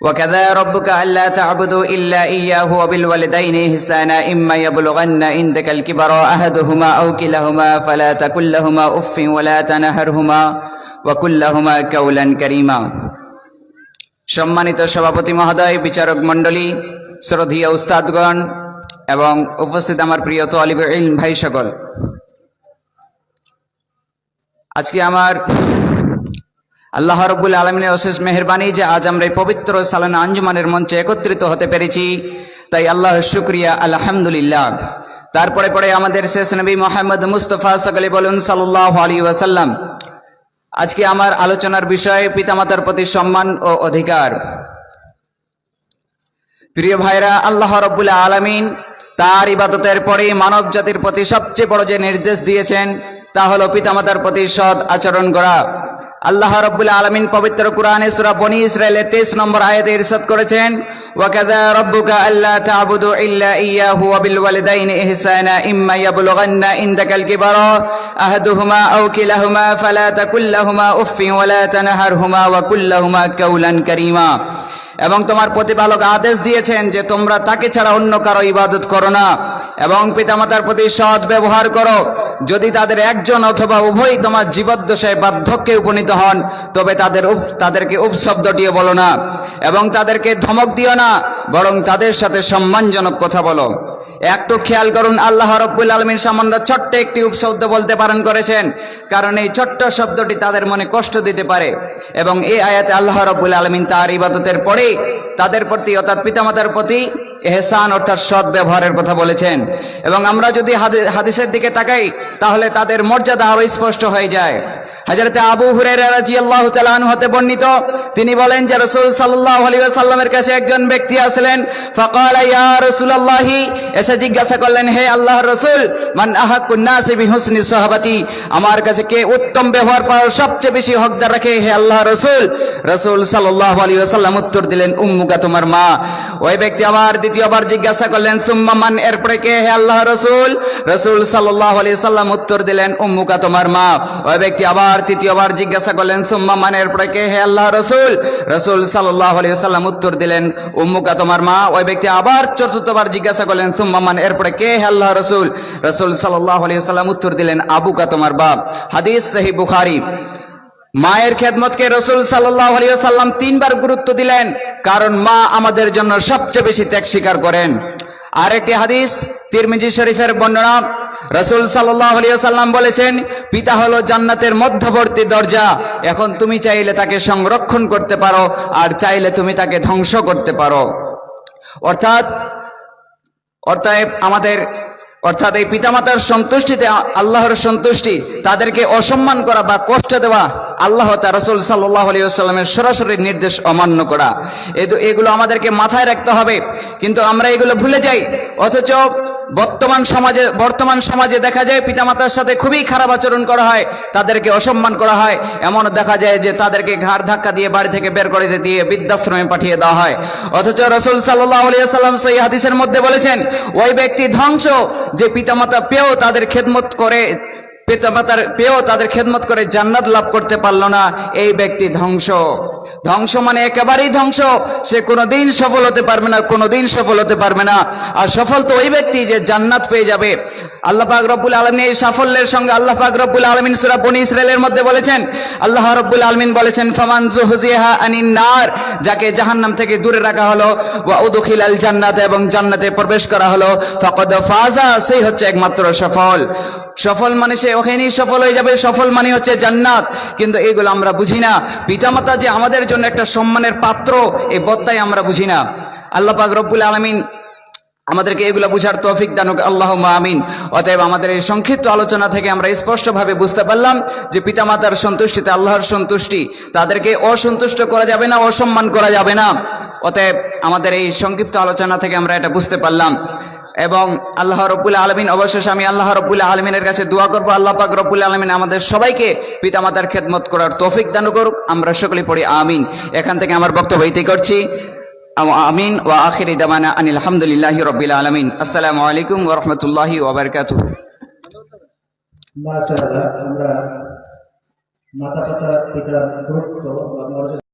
وكذا ربك ألا تعبدوا إلا إياه وبالوالدين إحسانا إما يبلغن عندك الكبر أحدهما أو كلاهما فلا تقل لهما أف ولا تنهرهما وقل لهما قولا كريما সম্মানিত সভাপতি মহোদয় বিচারক মণ্ডলী শ্রদ্ধীয় উস্তাদগণ এবং উপস্থিত আমার প্রিয় তলিব ইলম ভাই সকল আজকে আমার আল্লাহ রব্বুল আলমিনের অশেষ মেহরবানি যে আজ আমরা এই পবিত্র সালানা আঞ্জুমানের মঞ্চে একত্রিত হতে পেরেছি। তাই আল্লাহ শুক্রিয়া, আলহামদুলিল্লাহ। তারপরে পরে আমাদের শেষ নবী মোহাম্মদ মুস্তফা সকলে বলুন সাল্লাহ আলী ওয়াসাল্লাম। আজকে আমার আলোচনার বিষয় পিতামাতার প্রতি সম্মান ও অধিকার। প্রিয় ভাইরা, আল্লাহ রব্বুল আলমিন তার ইবাদতের পরে মানব জাতির প্রতি সবচেয়ে বড় যে নির্দেশ দিয়েছেন, তা হলো পিতামাতার প্রতি সৎ আচরণ করা। আল্লাহ রব্বুল আলমিন পবিত্র কোরআনে সূরা বনি ইসরায়েলের তেইশ নম্বর আয়াতে ইরশাদ করেছেন ওয়াকাদা রব্বুকা আল্লা তা'বুদু ইল্লা ইয়াহু ওয়া বিল ওয়ালিদাইনি ইহসানা ইম্মা ইয়াবলুগান্না ইনদাকাল কিবারা আহাদুহুমা আও কিলাহুমা ফালা তাকুল লাহুমা উফফিন ওয়া লা তানহারহুমা ওয়া কুল লাহুমা কাওলান কারীমা এবং তোমার প্রতিপালক আদেশ দিয়েছেন যে তোমরা তাকে ছাড়া অন্য কারও ইবাদত করো না। এবং পিতামাতার প্রতি সৎ ব্যবহার করো। যদি তাদের একজন অথবা উভয় তোমার জীবদ্দশায় বার্ধক্যে উপনীত হন, তবে তাদের তাদেরকে উপশব্দটিও বলো না। এবং তাদেরকে ধমক দিও না, বরং তাদের সাথে সম্মানজনক কথা বলো। একটু খেয়াল করুন, আল্লাহ রব্বুল আলমীর সামান্য ছোট্ট একটি উপশব্দ বলতে পালন করেছেন। কারণ এই ছোট্ট শব্দটি তাদের মনে কষ্ট দিতে পারে। এবং এই আয়াতে আল্লাহ রব্বুল আলমিন তার ইবাদতের পরেই তাদের প্রতি, অর্থাৎ পিতামাতার প্রতি এহসান অর্থাৎ সৎ ব্যবহারের কথা বলেছেন। এবং আমরা যদি হাদিসের দিকে তাকাই, তাহলে তাদের মর্যাদা আরও স্পষ্ট হয়ে যায়। হাজরতে আবু আনহু হতে বর্ণিত, তিনি বলেন যে রাসূল আলাইহি কাছে একজন ব্যক্তি আসলেন এসে জিজ্ঞাসা করলেন, হে আল্লাহর রাসূল, মান সাহাবাতি? আমার কাছে কে উত্তম ব্যবহার পাওয়ার সবচেয়ে বেশি হকদার রাখে, হে আল্লাহর রাসূল? রাসূল সাল্লাল্লাহু আলাইহি ওয়াসাল্লাম উত্তর দিলেন, উম্মুকা, তোমার মা। ওই ব্যক্তি আবার দ্বিতীয়বার জিজ্ঞাসা করলেন, সুম্মা মান? এরপরে কে? হে আল্লাহ রাসূল। রাসূল সাল্লাল্লাহু আলাইহি সাল্লাম উত্তর দিলেন, উম্মুকা তোমার মা। ওই ব্যক্তি আবার তৃতীয়বার জিজ্ঞাসা করলেন, সুম্মা মান? এরপরে কে? হে আল্লাহ রসুল। রসুল সাল্লাল্লাহু আলি সাল্লাম উত্তর দিলেন, উম্মুকা তোমার মা। ওই ব্যক্তি আবার চতুর্থবার জিজ্ঞাসা করলেন, সুম্মা মান? এরপরে কে? হে আল্লাহ রসুল। রাসূল সাল্লাল্লাহু আলাইহি সাল্লাম উত্তর দিলেন, আবুকা তোমার বাপ। হাদিস সহিহ বুখারী। মায়ের খেদমতকে রসুল সাল্লাম তিনবার গুরুত্ব দিলেন, কারণ মা আমাদের জন্য সবচেয়ে বেশি ত্যাগ স্বীকার করেন। আরেকটি হাদিস তিরমিজি শরীফের বর্ণনা, রসুল সাল্লাম বলেছেন, পিতা হলো জান্নাতের মধ্যবর্তী দরজা, এখন তুমি চাইলে তাকে সংরক্ষণ করতে পারো, আর চাইলে তুমি তাকে ধ্বংস করতে পারো। অর্থাৎ অর্থাৎ আমাদের, অর্থাৎ এই পিতামাতার সন্তুষ্টিতে আল্লাহর সন্তুষ্টি, তাদেরকে অসম্মান করা বা কষ্ট দেওয়া আল্লাহ রসুল সাল্লাহ আলিয়াল্লামের সরাসরি নির্দেশ অমান্য করা। এগুলো আমাদেরকে মাথায় রাখতে হবে, কিন্তু আমরা এগুলো ভুলে যাই। অথচ বর্তমান সমাজে বর্তমান সমাজে দেখা যায় পিতামাতার সাথে খুবই খারাপ আচরণ করা হয়, তাদেরকে অসম্মান করা হয়। এমন দেখা যায় যে তাদেরকে ঘাড় ধাক্কা দিয়ে বাড়ি থেকে বের করে দিয়ে বৃদ্ধাশ্রমে পাঠিয়ে দেওয়া হয়। অথচ রসুল সাল্লাম সেই হাদিসের মধ্যে বলেছেন, ওই ব্যক্তি ধ্বংস, যে পিতামাতা পেয়েও তাদের খেদমত করে পিতামাতার পেয়েও তাদের খেদমত করে জান্নাত লাভ করতে পারল না। এই ব্যক্তি ধ্বংস। ধ্বংস মানে একেবারেই ধ্বংস। সে কোনোদিন সফল হতে পারবে না, কোনোদিন সফল হতে পারবে না। আর সফল তো ওই ব্যক্তি যে জান্নাত পেয়ে যাবে। আল্লাহ পাক রব্বুল এই সাফল্যের সঙ্গে আল্লাহ পাক রব্বুল আলমিন সুরা বনি ইসরায়েলের মধ্যে বলেছেন, আল্লাহ রব্বুল আলমিন বলেছেন, ফামান জুহজিহা আনিন নার যাকে জাহান্নাম থেকে দূরে রাখা হলো, ওয়া উদখিল আল জান্নাত এবং জান্নাতে প্রবেশ করা হলো, ফাকাদ ফাজা সেই হচ্ছে একমাত্র সফল। সফল মানে সে ওখানেই সফল হয়ে যাবে, সফল মানে হচ্ছে জান্নাত। কিন্তু এগুলো আমরা বুঝি না। পিতামাতা যে আমাদের জন্য একটা সম্মানের পাত্র এই বত্তাই আমরা বুঝি না। আল্লাহ পাক রব্বুল আলমিন আমাদেরকে এগুলো বুঝার তৌফিক দানুক আল্লাহ আমিন। অতএব আমাদের এই সংক্ষিপ্ত আলোচনা থেকে আমরা স্পষ্টভাবে বুঝতে পারলাম যে পিতামাতার সন্তুষ্টিতে আল্লাহর সন্তুষ্টি, তাদেরকে অসন্তুষ্ট করা যাবে না, অসম্মান করা যাবে না। অতএব আমাদের এই সংক্ষিপ্ত আলোচনা থেকে আমরা এটা বুঝতে পারলাম। এবং আল্লাহ রব্বুল আলমিন, অবশেষে আমি আল্লাহ রব্বুল আলমিনের কাছে দোয়া করব। আল্লাহ পাক রব্বুল আলমিন আমাদের সবাইকে পিতামাতার খেদমত করার তৌফিক দান করুক। আমরা সকলে পড়ি আমিন। এখান থেকে আমার বক্তব্য ইতি করছি। আমিন ওয়া আখিরি দামানা আনিল হামদুলিল্লাহি রব্বিল আলমিন। আসসালামু আলাইকুম ওয়া রাহমাতুল্লাহি ওয়া মাশাআল্লাহ মাতা পিতা মর্যাদা